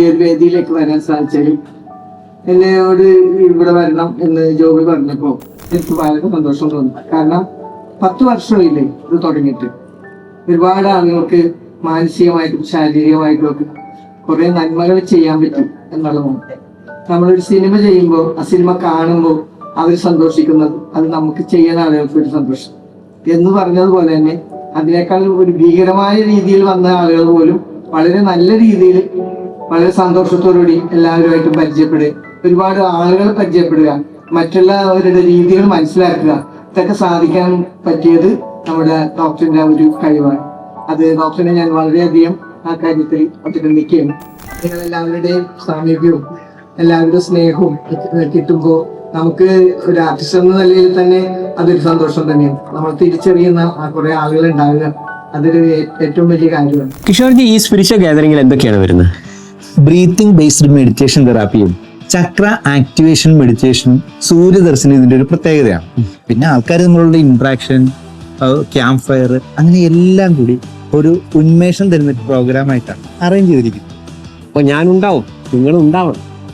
വേദിയിലേക്ക് വരാൻ സാധിച്ചാലും എന്നോട് ഇവിടെ വരണം എന്ന് ജോബി പറഞ്ഞപ്പോ എനിക്ക് വളരെ സന്തോഷം തോന്നി. കാരണം പത്ത് വർഷമില്ലേ ഇത് തുടങ്ങിയിട്ട്. ഒരുപാട് ആളുകൾക്ക് മാനസികമായിട്ടും ശാരീരികമായിട്ടും ഒക്കെ കുറെ നന്മകൾ ചെയ്യാൻ പറ്റും എന്നുള്ളതാണ്. നമ്മളൊരു സിനിമ ചെയ്യുമ്പോൾ ആ സിനിമ കാണുമ്പോൾ അവർ സന്തോഷിക്കുന്നത് അത് നമുക്ക് ചെയ്യാൻ ആളുകൾക്ക് ഒരു സന്തോഷം. എന്ന് പറഞ്ഞതുപോലെ തന്നെ അതിനേക്കാൾ ഒരു ഭീകരമായ രീതിയിൽ വന്ന ആളുകൾ പോലും വളരെ നല്ല രീതിയിൽ വളരെ സന്തോഷത്തോടുകൂടി എല്ലാവരുമായിട്ട് പരിചയപ്പെടുക. ഒരുപാട് ആളുകൾ പരിചയപ്പെടുക. മറ്റുള്ളവരുടെ രീതികൾ മനസ്സിലാക്കുക. ഇതൊക്കെ സാധിക്കാൻ പറ്റിയത് നമ്മുടെ ഡോക്ടറിന്റെ ഒരു കഴിവാണ്. അത് ഡോക്ടറിനെ ഞാൻ വളരെയധികം ആ കാര്യത്തിൽ അഭിനന്ദിക്കുകയാണ്. നിങ്ങൾ എല്ലാവരുടെയും സാമീപ്യവും എല്ലാവരുടെ സ്നേഹവും കിട്ടുമ്പോൾ നമുക്ക് ഒരു ആർട്ടിസ്റ്റ് എന്ന നിലയിൽ തന്നെ അതൊരു സന്തോഷം തന്നെയാണ്. നമ്മൾ തിരിച്ചറിയുന്ന കുറെ ആളുകൾ ഉണ്ടാവുക അതൊരു ഏറ്റവും വലിയ കാര്യമാണ്. കിഷോർജി ഈ സ്പിരിച്വൽ ഗാദറിംഗിൽ എന്തൊക്കെയാണ് വരുന്നത്? ബ്രീത്തിങ് ബേസ്ഡ് മെഡിറ്റേഷൻ തെറാപ്പിയും ചക്ര ആക്ടിവേഷൻ മെഡിറ്റേഷനും സൂര്യദർശനം ഇതിന്റെ ഒരു പ്രത്യേകതയാണ്. പിന്നെ ആൾക്കാർ തമ്മിലുള്ള ഇൻട്രാക്ഷൻ ക്യാമ്പ് ഫയർ അങ്ങനെ എല്ലാം കൂടി ഒരു ഉന്മേഷം തരുന്ന പ്രോഗ്രാം ആയിട്ടാണ് അറേഞ്ച് ചെയ്തിരിക്കുന്നത്. അപ്പൊ ഞാനുണ്ടാവും നിങ്ങളുണ്ടാവണം.